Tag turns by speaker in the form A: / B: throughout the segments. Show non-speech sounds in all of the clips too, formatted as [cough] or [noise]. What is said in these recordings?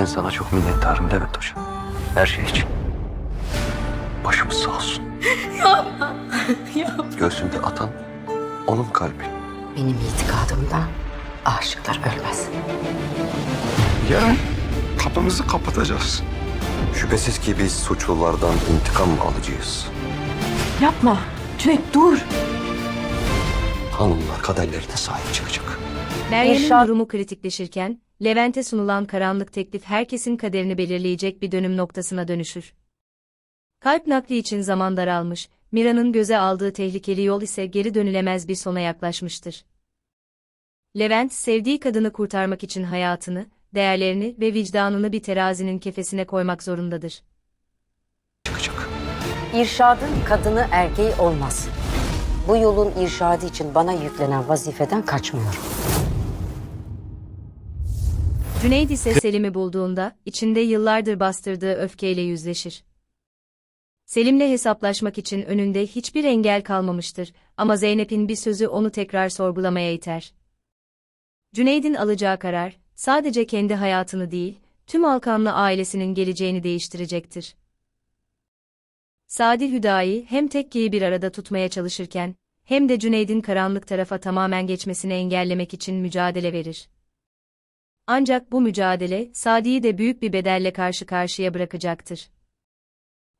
A: Ben sana çok minnettarım Levent Hoca. Her şey için. Başımız sağ olsun. [laughs]
B: Yapma.
A: Göğsünde atan onun kalbi.
C: Benim itikadımda aşıklar ölmez.
A: Yarın kapımızı kapatacağız. Şüphesiz ki biz suçlulardan intikam alacağız.
B: Yapma. Cüneyt dur.
A: Hanımlar kaderlerine sahip çıkacak.
D: Meryem'in durumu kritikleşirken, Levent'e sunulan karanlık teklif herkesin kaderini belirleyecek bir dönüm noktasına dönüşür. Kalp nakli için zaman daralmış, Mira'nın göze aldığı tehlikeli yol ise geri dönülemez bir sona yaklaşmıştır. Levent, sevdiği kadını kurtarmak için hayatını, değerlerini ve vicdanını bir terazinin kefesine koymak zorundadır.
A: Çıkacak.
C: İrşadın kadını erkeği olmaz. Bu yolun irşadı için bana yüklenen vazifeden kaçmıyorum.
D: Cüneyd ise Selim'i bulduğunda, içinde yıllardır bastırdığı öfkeyle yüzleşir. Selim'le hesaplaşmak için önünde hiçbir engel kalmamıştır ama Zeynep'in bir sözü onu tekrar sorgulamaya iter. Cüneyd'in alacağı karar, sadece kendi hayatını değil, tüm Alkanlı ailesinin geleceğini değiştirecektir. Sadi Hüdayi hem tekkeyi bir arada tutmaya çalışırken, hem de Cüneyd'in karanlık tarafa tamamen geçmesini engellemek için mücadele verir. Ancak bu mücadele, Sadi'yi de büyük bir bedelle karşı karşıya bırakacaktır.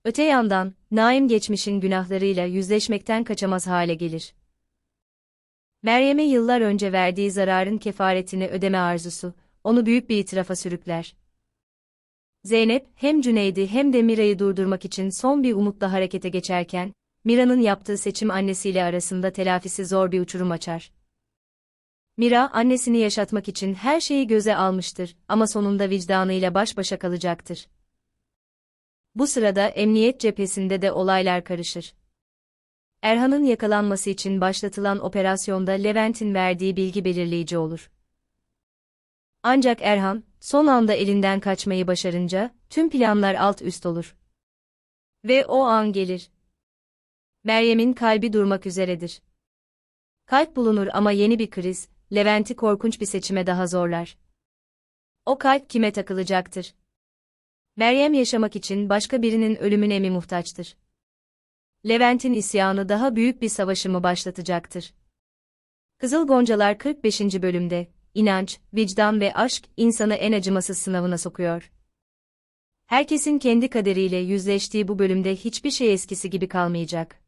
D: Öte yandan, Naim geçmişin günahlarıyla yüzleşmekten kaçamaz hale gelir. Meryem'e yıllar önce verdiği zararın kefaretini ödeme arzusu, onu büyük bir itirafa sürükler. Zeynep, hem Cüneyd'i hem de Mira'yı durdurmak için son bir umutla harekete geçerken, Mira'nın yaptığı seçim annesiyle arasında telafisi zor bir uçurum açar. Mira, annesini yaşatmak için her şeyi göze almıştır ama sonunda vicdanıyla baş başa kalacaktır. Bu sırada emniyet cephesinde de olaylar karışır. Erhan'ın yakalanması için başlatılan operasyonda Levent'in verdiği bilgi belirleyici olur. Ancak Erhan, son anda elinden kaçmayı başarınca, tüm planlar alt üst olur. Ve o an gelir. Meryem'in kalbi durmak üzeredir. Kalp bulunur ama yeni bir kriz, Levent'i korkunç bir seçime daha zorlar. O kalp kime takılacaktır? Meryem yaşamak için başka birinin ölümüne mi muhtaçtır? Levent'in isyanı daha büyük bir savaşı mı başlatacaktır? Kızıl Goncalar 45. bölümde, inanç, vicdan ve aşk insanı en acımasız sınavına sokuyor. Herkesin kendi kaderiyle yüzleştiği bu bölümde hiçbir şey eskisi gibi kalmayacak.